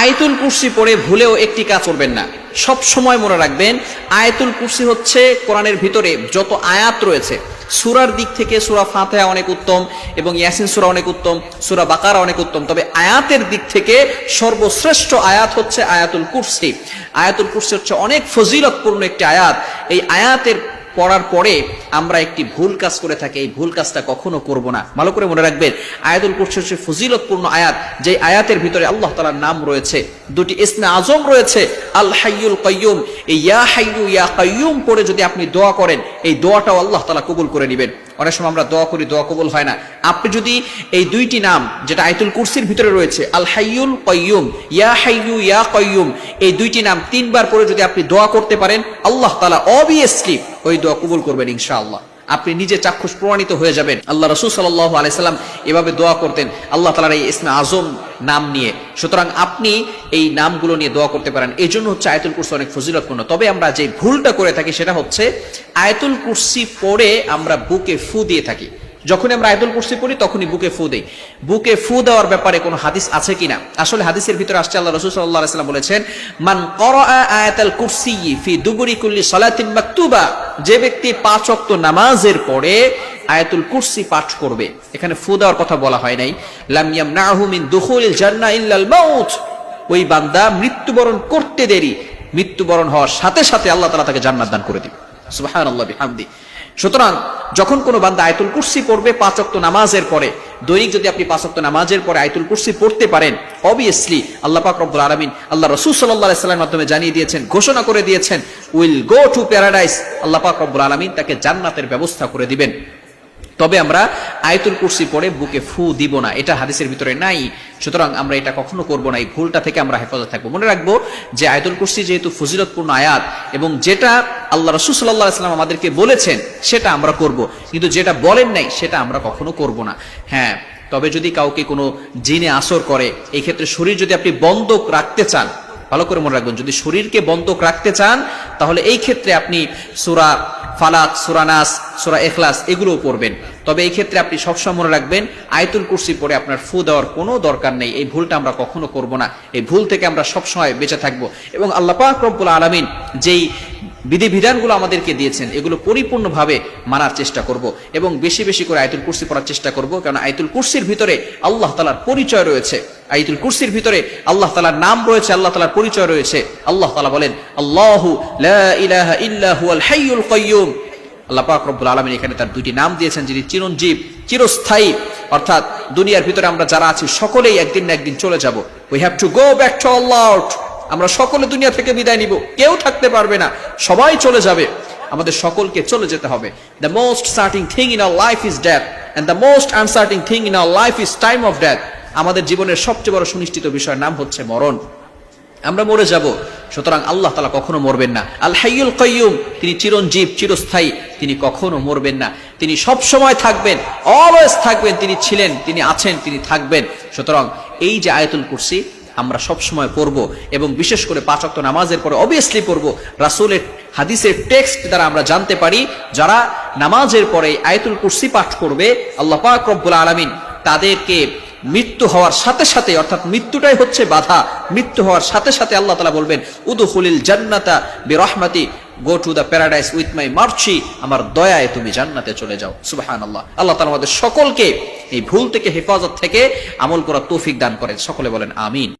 আয়াতুল কুরসি পড়ে ভুলেও একটি কাজ করবেন না। সব সময় মনে রাখবেন, আয়াতুল কুরসি হচ্ছে কোরআনের ভিতরে যত আয়াত রয়েছে, সুরার দিক থেকে সুরা ফাতেহা অনেক উত্তম এবং ইয়াসিন সুরা অনেক উত্তম, সুরা বাকারা অনেক উত্তম। তবে আয়াতের দিক থেকে সর্বশ্রেষ্ঠ আয়াত হচ্ছে আয়াতুল কুরসি। আয়াতুল কুরসি হচ্ছে অনেক ফজিলতপূর্ণ একটি আয়াত। এই আয়াতের পড়ার পরে আমরা একটি ভুল কাজ করে থাকি, এই ভুল কাজটা কখনো করব না। ভালো করে মনে রাখবেন, আয়াতুল কুরসি হচ্ছে ফজিলতপূর্ণ আয়াত, যে আয়াতের ভিতরে আল্লাহ তালার নাম রয়েছে, দুটি ইসমে আজম রয়েছে, আল হাইয়ুল কয়ুম এই ইয়া হাইয়ু ইয়া কয়ুম পড়ে যদি আপনি দোয়া করেন, এই দোয়াটাও আল্লাহ তালা কবুল করে নেবেন। অনেক সময় আমরা দোয়া করি, দোয়া কবুল হয় না। আপনি যদি এই দুইটি নাম, যেটা আয়তুল কুরসির ভিতরে রয়েছে, আল হাইয়ুল কয়ুম ইয়া হাইয়ু, ইয়া কয়ুম এই দুইটি নাম তিনবার করে যদি আপনি দোয়া করতে পারেন, আল্লাহ তালা অবভিয়াসলি ওই দোয়া কবুল করবেন ইনশাআল্লাহ। আপনি নিজে চাক্ষুষ প্রমাণিত হয়ে যাবেন। আল্লাহ রসুল সাল্লাহ আলাইসাল্লাম এভাবে দোয়া করতেন, আল্লাহ তালার এই ইসমে আজম নাম নিয়ে। সুতরাং আপনি এই নামগুলো নিয়ে দোয়া করতে পারেন। এই জন্য হচ্ছে আয়তুল কুরসি অনেক ফজিলতপূর্ণ। তবে আমরা যে ভুলটা করে থাকি সেটা হচ্ছে, আয়তুল কুরসি পরে আমরা বুকে ফু দিয়ে থাকি। যখনই আমরা আয়তুল কুরসি পড়ি, তখনই বুকে ফু দেই। বুকে ফু দেওয়ার ব্যাপারে কোনো হাদিস আছে কিনা? আসলে হাদিসের ভিতরে আসছে, আল্লাহ রসুল সাল্লাহ আলাইসাল্লাম বলেছেন, মান আয়াতাল কুরসি ফি দুবুরি কুল্লি সালাতিন মাকতুবা যে ব্যক্তি পাঁচ ওয়াক্ত নামাজের পরে আয়াতুল কুরসি পাঠ করবে। এখানে ফু দেওয়ার কথা বলা হয় নাই। লাম ইয়ামনাহু মিন দুখুলিল জান্নাহ ইল্লাল মাউত। ওই বান্দা মৃত্যুবরণ করতে দেরি। মৃত্যুবরণ হওয়ার সাথে সাথে আল্লাহ তাআলা তাকে জান্নাত দান করে দিবে। সুবহানাল্লাহ, বিহামদি। সুতরাং যখন কোনো বান্দা আয়তুল কুর্সি পড়বে পাঁচ ওয়াক্ত নামাজের পরে, দৈনিক যদি আপনি পাঁচ ওয়াক্ত নামাজের পরে আয়তুল কুর্সি পড়তে পারেন অবভিয়াসলি আল্লাহ পাক রব্বুল আলমিন আল্লাহ রসুল সাল্লাহ সাল্লামের মাধ্যমে জানিয়ে দিয়েছেন, ঘোষণা করে দিয়েছেন will go to paradise Allah পাক রব্বুল আলমিন তাকে জান্নাতের ব্যবস্থা করে দিবেন। তবে আমরা আয়তুল কুরসি পড়ে বুকে ফু দিব না, এটা হাদিসের ভিতরে নাই। সুতরাং আমরা এটা কখনো করব না, এই ভুলটা থেকে আমরা হেফাজত থাকব। মনে রাখব যে আয়তুল কুরসি যেহেতু ফজিলতপূর্ণ আয়াত এবং যেটা আল্লাহ রসুল সাল্লাহ সাল্লাম আমাদেরকে বলেছেন, সেটা আমরা করব। কিন্তু যেটা বলেন নাই, সেটা আমরা কখনো করব না। হ্যাঁ তবে যদি কাউকে কোনো জিনে আসর করে, এই ক্ষেত্রে শরীর যদি আপনি বন্ধক রাখতে চান, ভালো করে মনে রাখবেন, যদি শরীরকে বন্ধক রাখতে চান, তাহলে এই ক্ষেত্রে আপনি সুরা ফালাক সুরানাস সুরা এখলাস এগুলোও পড়বেন। তবে এই ক্ষেত্রে আপনি সবসময় মনে রাখবেন, আয়তুল কুর্সি পড়ে আপনার ফু দেওয়ার কোনো দরকার নেই। এই ভুলটা আমরা কখনো করব না। এই ভুল থেকে আমরা সবসময় বেঁচে থাকব। এবং আল্লাপাক রব্বুল আলমিন যেই বিধিবিধানগুলো আমাদেরকে দিয়েছেন, এগুলো পরিপূর্ণভাবে মানার চেষ্টা করব এবং বেশি বেশি করে আয়তুল কুরসি পড়ার চেষ্টা করব কারণ আয়তুল কুরসির ভিতরে আল্লাহ তালার পরিচয় রয়েছে। আইতুল কুরসির ভিতরে আল্লাহ তালার নাম রয়েছে, আল্লাহ তালার পরিচয় রয়েছে। আল্লাহ তালা বলেন, আল্লাহ কাইয়ুম। আল্লাহ পাক আলমিন এখানে তার দুইটি নাম দিয়েছেন, যিনি চিরঞ্জীব, চিরস্থায়ী। অর্থাৎ দুনিয়ার ভিতরে আমরা যারা আছি, সকলেই একদিন না একদিন চলে যাব। We have to go back to Allah আমরা সকলে দুনিয়া থেকে বিদায় নিব। কেউ থাকতে পারবে না। সবাই চলে যাবে। আমাদের সকলকে চলে যেতে হবে। The most certain thing in our life is death and the most uncertain thing in our life is time of death আমাদের জীবনের সবচেয়ে বড় সুনিশ্চিত বিষয়ের নাম হচ্ছে মরণ। আমরা মরে যাব। সুতরাং আল্লাহ তালা কখনো মরবেন না। আল হাইয়ুল কয়ুম তিনি চিরঞ্জীব, চিরস্থায়ী। তিনি কখনো মরবেন না। তিনি সব সময় থাকবেন অলওয়েজ থাকবেন। তিনি ছিলেন, তিনি আছেন, তিনি থাকবেন। সুতরাং এই যে আয়াতুল কুরসি আমরা সব সময় পড়ব এবং বিশেষ করে পাঁচ ওয়াক্ত নামাজের পরে অবভিয়াসলি পড়ব। রাসূলের হাদিসের টেক্সট দ্বারা আমরা জানতে পারি, যারা নামাজের পরে আয়তুল কুরসি পাঠ করবে, আল্লাহ পাক রব্বুল আলামিন তাদেরকে মৃত্যু হওয়ার সাথে সাথে, অর্থাৎ মৃত্যুটাই হচ্ছে বাধা, মৃত্যু হওয়ার সাথে সাথে আল্লাহ তালা বলবেন উদুফুলিল জান্নাতা বি রহমাতি go to the paradise with my mercy আমার দয়ায় তুমি জান্নাতে চলে যাও। সুবাহান আল্লাহ আল্লাহ তালা আমাদের সকলকে এই ভুল থেকে হেফাজত থেকে আমল করা তৌফিক দান করেন। সকলে বলেন, আমিন।